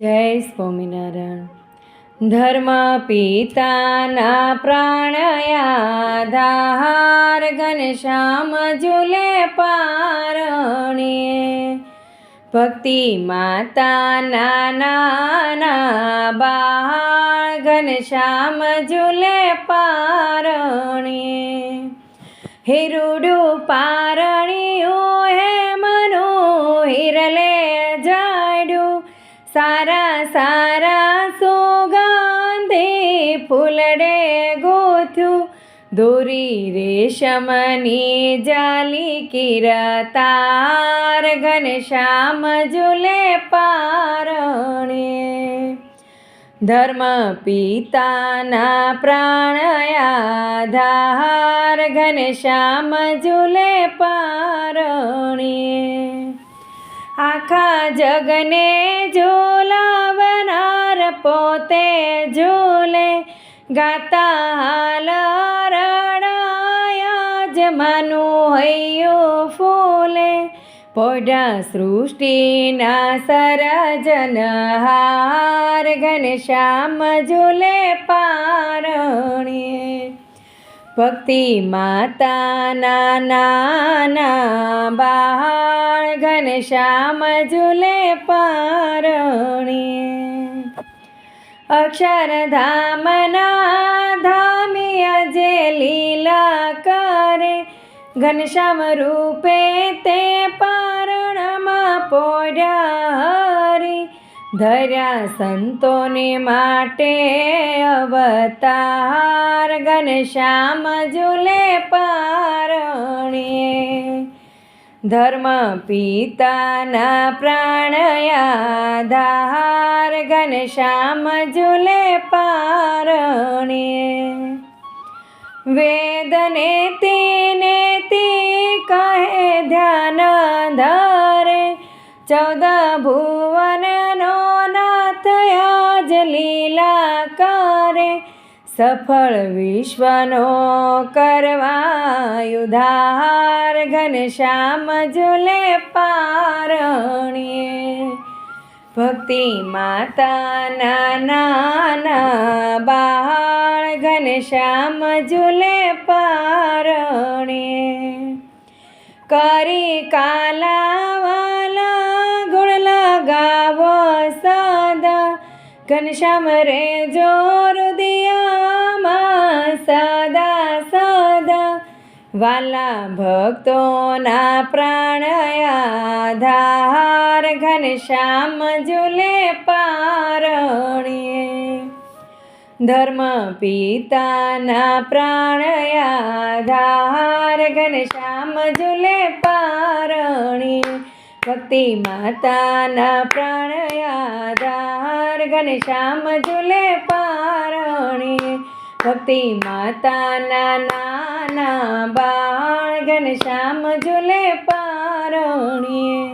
જય સ્વામિનારાયણ. ધર્મ પિતાના પ્રાણયાધાર ઘનશ્યામ જુલે પારણીએ ભક્તિ માતાના નાના બાળ ઘનશ્યામ જુલે પારણીએ હિરુડું પારણિયું સારા સારા સુગંધી ફૂલડે ગોથું. દોરી રેશમની જાલી કિરતાર ઘનશ્યામ જુલે પારણે. ધર્મ પિતાના પ્રાણયાધાર ઘનશ્યામ જુલે પારણીએ આખા જગને ઝૂલાવનાર પોતે ઝૂલે. ગાતા હાલ રડાયા જમાનું હૈયું ફૂલે. પોઢા સૃષ્ટિના સરજનહાર ઘનશ્યામ ઝૂલે પારણીએ. ભક્તિ માતાના નાના બાળ ઘનશ્યામ ઝૂલે પારણી. અક્ષરધામના ધામિય જે લીલા કરે. ઘનશ્યામ રૂપે તે પારણમાં પોર્યા ધર્યા સંતોને માટે અવતાર. ઘનશ્યામ ઝૂલે પારણીએ ધર્મ પિતાના પ્રાણયાધાર ઘનશ્યામ ઝૂલે પારણીએ વેદને તેને તી કહે ધ્યાન ધરે ચૌદ ભુવનનો નાથ આજ લીલા કરે સફળ વિશ્વનો કરવા ઉધાર ઘનશ્યામ ઝુલે પારણીએ. ભક્તિ માતાના નાના બાળ ઘનશ્યામ જુલે પારણીએ. કરી કાલાવાલા ગુણ લગાવો સદા ઘનશ્યામ રે જો રુદિયામાં સદા સદા. વાલા ભક્તોના પ્રાણયાધાર ઘનશ્યામ ઝુલે પારણીએ. ધર્મ પિતાના પ્રાણયાધાર ઘનશ્યામ ઝુલે પારણીએ. ભક્તિ માતાના પ્રાણયાધાર ઘનશ્યામ ઝુલે પારણી. ભક્તિ માતાના નાના બાળ ઘનશ્યામ ઝુલે પારણીએ